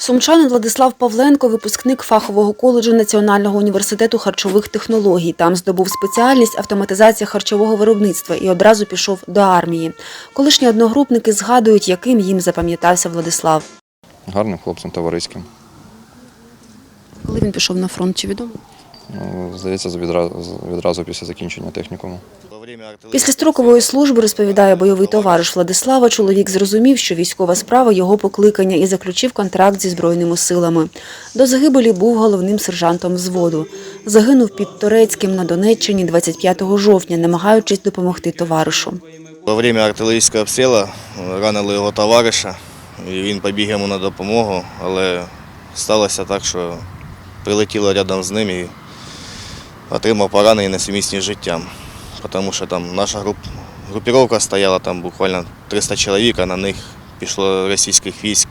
Сумчанин Владислав Павленко, випускник фахового коледжу Національного університету харчових технологій. Там здобув спеціальність автоматизація харчового виробництва і одразу пішов до армії. Колишні одногрупники згадують, яким їм запам'ятався Владислав. Гарним хлопцем товариським. Коли він пішов на фронт, чи відомо? Ну, Здається, відразу, відразу після закінчення технікуму. Після строкової служби, розповідає бойовий товариш Владислава, чоловік зрозумів, що військова справа його покликання і заключив контракт зі Збройними силами. До загибелі був головним сержантом взводу. Загинув під Торецьким на Донеччині 25 жовтня, намагаючись допомогти товаришу. Во время артилерійського обстрілу ранили його товариша, і він побіг йому на допомогу, але сталося так, що прилетіло рядом з ним і отримав поранення несумісні з життям. Тому що там наша груп, групіровка стояла, там буквально 300 чоловік, а на них пішло російських військ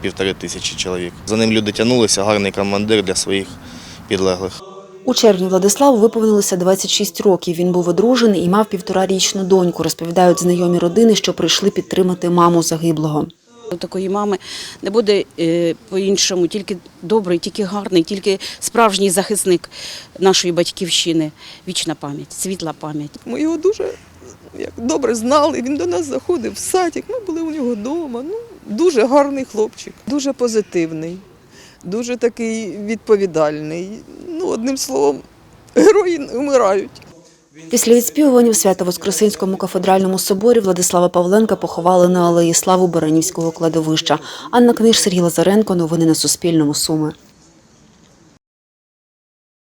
півтори тисячі чоловік. За ним люди тягнулися, гарний командир для своїх підлеглих. У червні Владиславу виповнилося 26 років. Він був одружений і мав півторарічну доньку, розповідають знайомі родини, що прийшли підтримати маму загиблого. У такої мами не буде е, по-іншому, тільки добрий, тільки гарний, тільки справжній захисник нашої батьківщини. Вічна пам'ять, світла пам'ять. Ми його дуже як, добре знали. Він до нас заходив в садик, ми були у нього вдома. Ну, дуже гарний хлопчик, дуже позитивний, дуже такий відповідальний. Ну, одним словом, герої вмирають. Після відспівування в Свято-Воскресенському кафедральному соборі Владислава Павленка поховали на алеї Славу Баранівського кладовища. Анна Книж, Сергій Лазаренко. Новини на Суспільному. Суми.